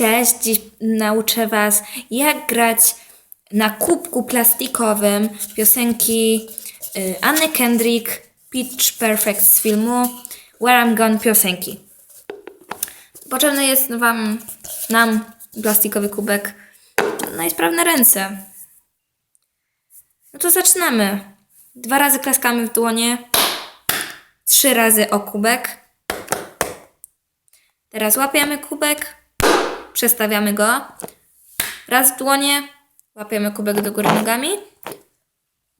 Cześć, dziś nauczę Was, jak grać na kubku plastikowym piosenki y, Anny Kendrick, Pitch Perfect z filmu Where I'm Gone piosenki. Potrzebny jest Wam, nam plastikowy kubek, no i sprawne ręce. No to zaczynamy. Dwa razy klaskamy w dłonie, trzy razy o kubek. Teraz łapiemy kubek, przestawiamy go. Raz w dłonie, łapiemy kubek do góry nogami.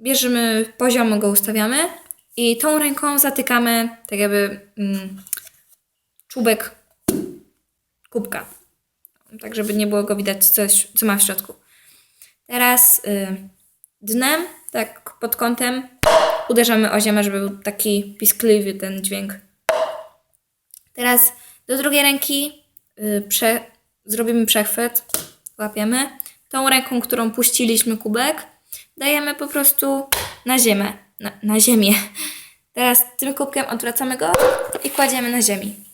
Bierzemy poziomo, go ustawiamy i tą ręką zatykamy tak jakby mm, czubek kubka. Tak, żeby nie było go widać, coś, co ma w środku. Teraz y, dnem, tak pod kątem, uderzamy o ziemię, żeby był taki piskliwy ten dźwięk. Teraz do drugiej ręki y, prze, zrobimy przechwyt, łapiemy. Tą ręką, którą puściliśmy kubek, dajemy po prostu na ziemię. Na, na ziemię. Teraz tym kubkiem odwracamy go i kładziemy na ziemi.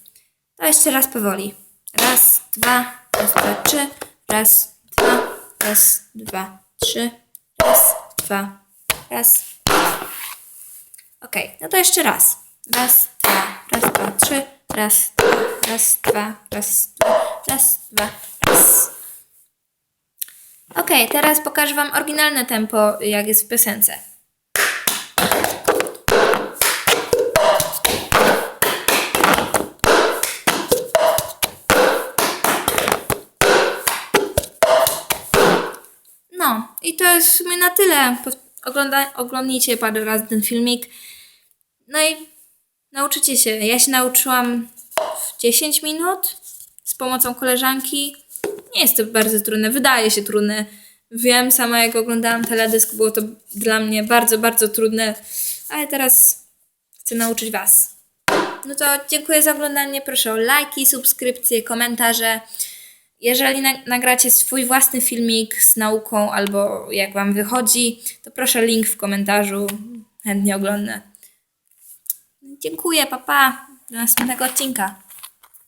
To jeszcze raz powoli. Raz, dwa, raz, dwa, trzy. Raz, dwa, raz, dwa, trzy. Raz, dwa, raz. Okej, no to jeszcze raz. Raz, dwa, raz, dwa, trzy. Raz, dwa, raz, dwa, raz, dwa, raz, dwa, raz. Okej, teraz pokażę Wam oryginalne tempo, jak jest w piosence. No, i to jest w sumie na tyle. Ogląda, oglądnijcie parę razy ten filmik. No i nauczycie się. Ja się nauczyłam w 10 minut pomocą koleżanki. Nie jest to bardzo trudne, wydaje się trudne. Wiem, sama jak oglądałam teledysk, było to dla mnie bardzo, bardzo trudne, ale teraz chcę nauczyć Was. No to dziękuję za oglądanie. Proszę o lajki, subskrypcje, komentarze. Jeżeli na- nagracie swój własny filmik z nauką albo jak Wam wychodzi, to proszę link w komentarzu. Chętnie oglądnę. Dziękuję, papa. Pa. Do następnego odcinka.